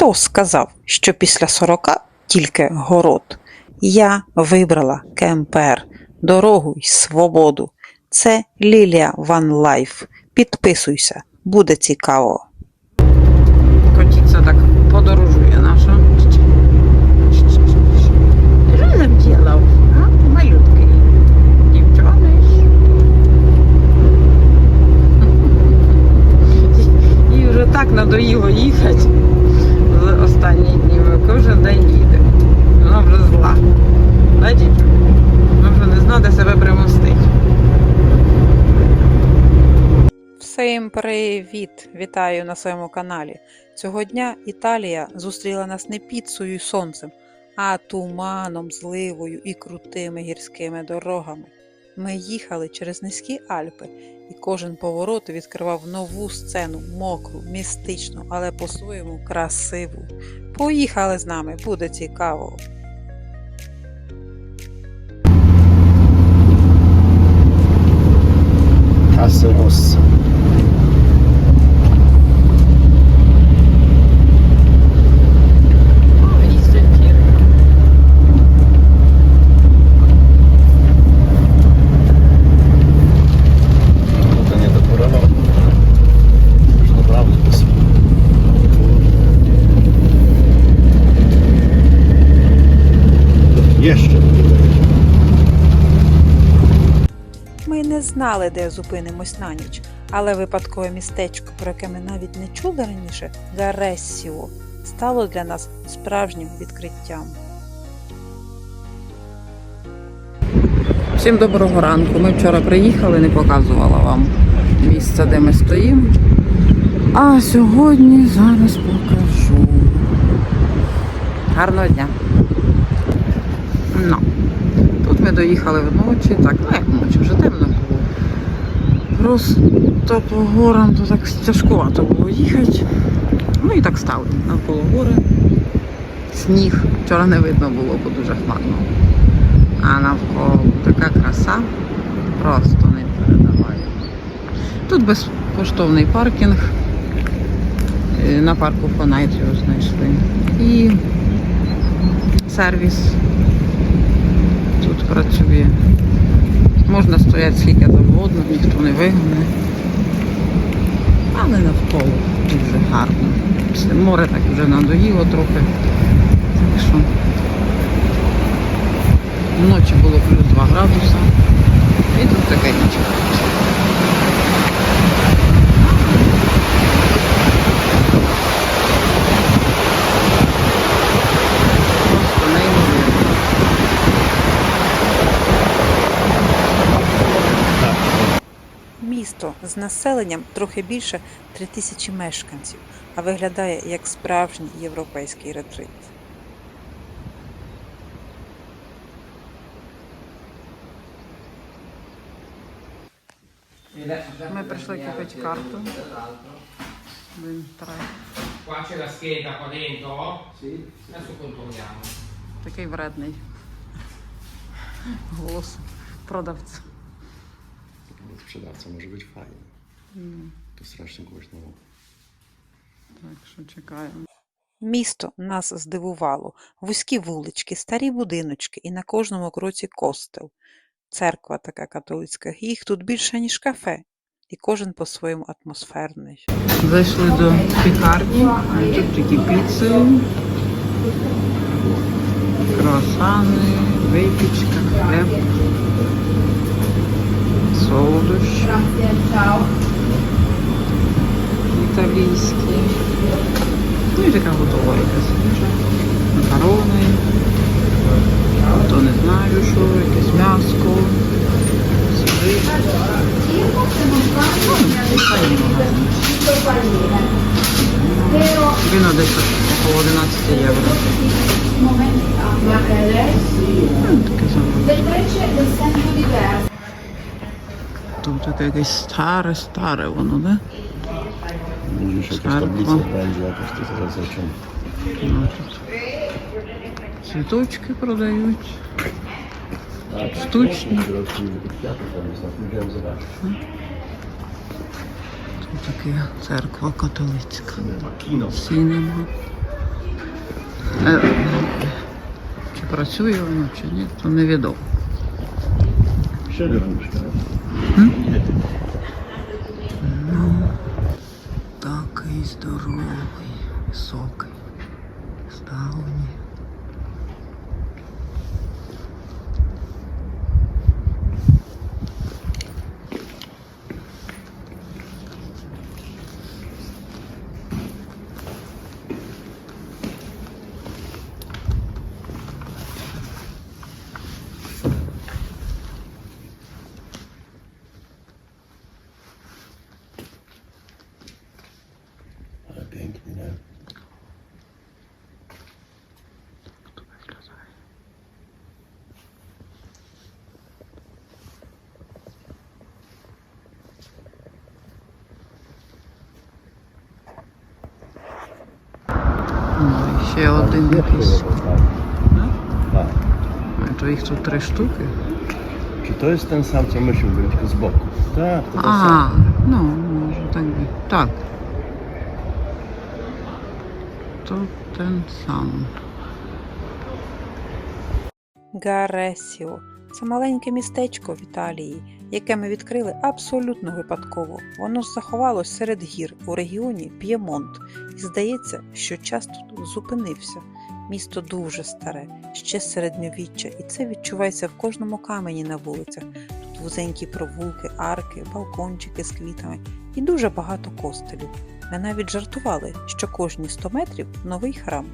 Хто сказав, що після 40 тільки город? Я вибрала КМПР, дорогу й свободу. Це Лілія Ван Лайф. Підписуйся, буде цікаво. Котіця так подорожує наша. Що нам ділав? Малюткий. Дівчониш. Їй вже так надоїло їхати з останні дні. Ми кожен день їде. Вона вже зла. Да, дітю? Вона вже не знає, де себе примостить. Всім привіт! Вітаю на своєму каналі. Цього дня Італія зустріла нас не піцею і сонцем, а туманом, зливою і крутими гірськими дорогами. Ми їхали через низькі Альпи, і кожен поворот відкривав нову сцену, мокру, містичну, але по-своєму красиву. Поїхали з нами, буде цікаво. Casse знали, де зупинимось на ніч, але випадкове містечко, про яке ми навіть не чули раніше, Гарессіо, стало для нас справжнім відкриттям. Всім доброго ранку. Ми вчора приїхали, не показувала вам місце, де ми стоїмо. А сьогодні зараз покажу. Гарного дня. Ну. Тут ми доїхали вночі, так, ну як вночі, вже темно. Просто по горам то так тяжкувато було їхати. Ну і так стали. Навколо гори. Сніг. Вчора не видно було, бо дуже хмарно. А навколо така краса просто не передаває. Тут безкоштовний паркінг. Е, На парку Фонайт його знайшли. І сервіс тут працює. Можна стояти скільки завгодно, ніхто не вигине, Але навколо дуже гарно. Це Море так вже надоїло трохи. Так що вночі було плюс 2 градуса. І тут таке нічого. Просто неймовірно. Місто з населенням трохи більше 3000 мешканців, а виглядає як справжній європейський ретрит. Ми прийшли купити карту. Qua c'è la scheda qua dentro. Sì. Adesso controlliamo. Такий вредний голос продавця. Sprzedawca może być fajny. To strasznie głośno. Так що чекаємо. Місто нас здивувало. Вузькі вулички, старі будиночки і на кожному кроці костел. Церква така католицька. Їх тут більше, ніж кафе. І кожен по-своєму атмосферний. Зайшли до пікарні, тут такі піци, круасани, випічка, хліб, солодощі. італійські. Ну і така готова якась їжа. Макарони. То не знаю, що, якесь м'яско. Сюди. Вино десь около 11 євро. Таке саме. Тут таке якесь старе, старе воно, да? Ну, тут цвіточки продають. Штучні. Тут таке церква католицька. Kino. Сінема. Е, Чи працює воно, чи ні, то невідомо. Ще лягушка. Такий здоровий, високий, ставні. А пенький, да. Хто виглядає? Ну, і ще один якийсь. Да? Так. А, То їх тут три штуки. Чи то є ten сам, co myśmy byli, tylko z boku? Tak, to ten А, sam. ну, може так сам. Гаресіо це маленьке містечко в Італії, яке ми відкрили абсолютно випадково. Воно заховалось серед гір у регіоні П'ємонт, і здається, що час тут зупинився. Місто дуже старе, ще середньовіччя, і це відчувається в кожному камені на вулицях. Тут вузенькі провулки, арки, балкончики з квітами і дуже багато костелів. Ми навіть жартували, що кожні 100 метрів новий храм.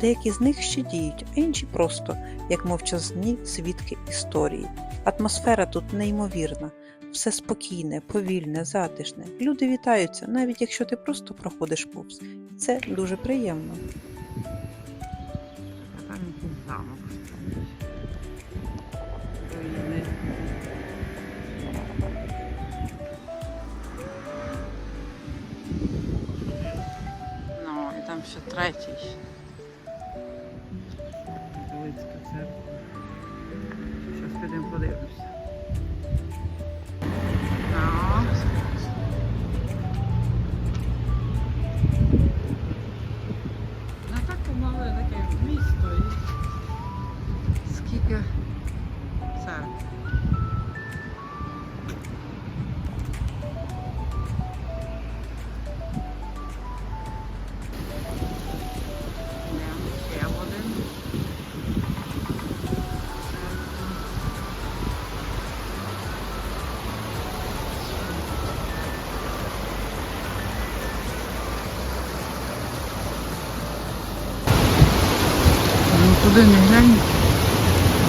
Деякі з них ще діють, а інші просто як мовчазні свідки історії. Атмосфера тут неймовірна, все спокійне, повільне, затишне. Люди вітаються, навіть якщо ти просто проходиш повз. Це дуже приємно. Ще Туди не глянь.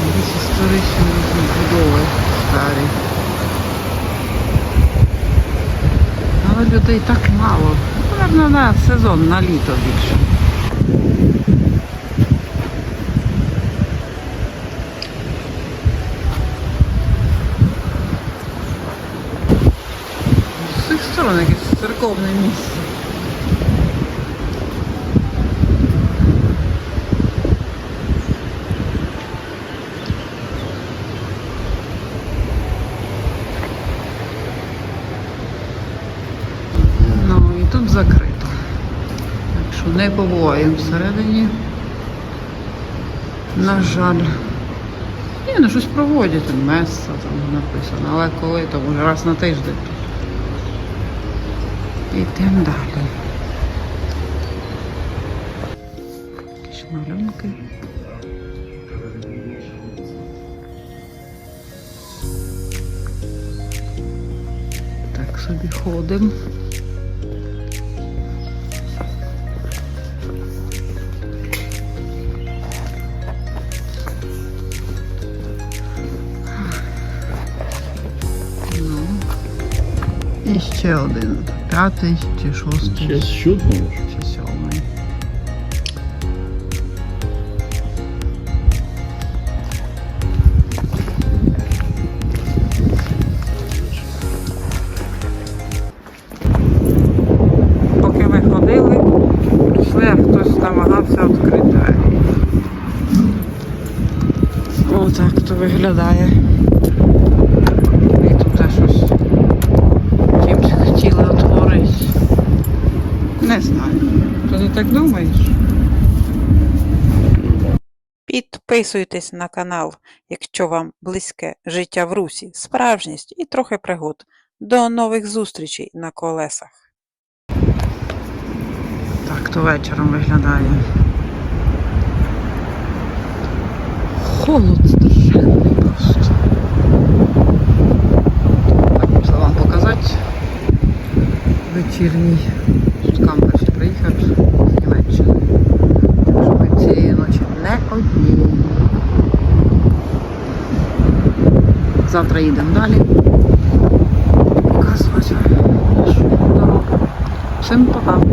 Якісь історичні будови старі. Але людей так мало. Напевно, на сезон, на літо більше. З цих сторон якесь церковне місце. Ну і тут закрито. Так що не побуваємо всередині. На жаль. Ні, ну щось проводять, меса там написано, але коли то може раз на тиждень. Йдемо далі. Якісь малюнки. Так собі ходимо. Ще один. П'ятий чи шостий. Ще siódmą. Чи сьомий. Поки ми ходили, прийшли, а хтось намагався відкрити. Отак то виглядає. І тут теж щось чимось хотіли відтворити. Не знаю. То ти так думаєш? Підписуйтесь на канал, якщо вам близьке життя в Русі, справжність і трохи пригод. До нових зустрічей на колесах. Так то вечором виглядає. Холод страшенний просто. Можна вам показати. Вечірній. Тут кампер приїхав з Німеччини. Так що ми цієї ночі не одні. Завтра їдемо далі. Показувати. Всім пока.